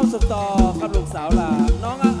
ข้าวาสุต่อกับลูกสาวลาน้องอะ